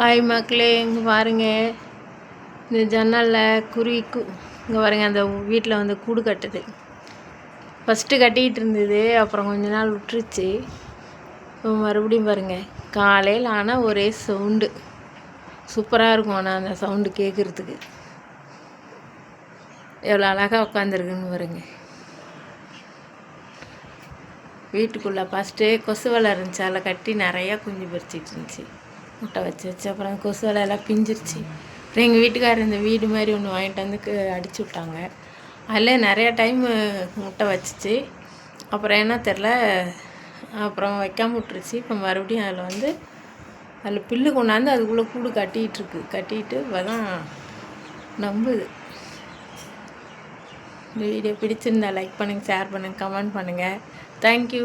Hi மக்களே. இங்கே பாருங்கள் இந்த ஜன்னலில் குருவி கு இங்கே பாருங்கள் அந்த வீட்டில் வந்து கூடு கட்டுது. ஃபஸ்ட்டு கட்டிக்கிட்டு இருந்தது அப்புறம் கொஞ்ச நாள் விட்டுருச்சு. இப்போ மறுபடியும் பாருங்க. காலையில் ஆனால் ஒரே சவுண்டு. சூப்பராக இருக்கும் ஆனால் அந்த சவுண்டு கேட்குறதுக்கு எவ்வளோ அழகாக உட்காந்துருக்குன்னு பாருங்க. வீட்டுக்குள்ளே ஃபஸ்ட்டு கொசு வலை இருந்துச்சு. அதில் கட்டி நிறையா குஞ்சு பறிச்சிட்டு இருந்துச்சு. முட்டை வச்சு வச்சு அப்புறம் கொசு எல்லாம் பிஞ்சிருச்சு. அப்புறம் எங்கள் வீட்டுக்காரர் இந்த வீடு மாதிரி ஒன்று வாங்கிட்டு வந்து அடிச்சு விட்டாங்க. அதில் நிறைய டைம் முட்டை வச்சுச்சு. அப்புறம் என்ன தெரில அப்புறம் வைக்காம விட்டுருச்சு. இப்போ மறுபடியும் அதில் வந்து அதில் பில்லு கொண்டாந்து அதுக்குள்ளே கூடு கட்டிகிட்ருக்கு கட்டிட்டு இப்போ தான் நம்புது. இந்த வீடியோ பிடிச்சிருந்தா லைக் பண்ணுங்கள் ஷேர் பண்ணுங்கள் கமெண்ட் பண்ணுங்கள் தேங்க்யூ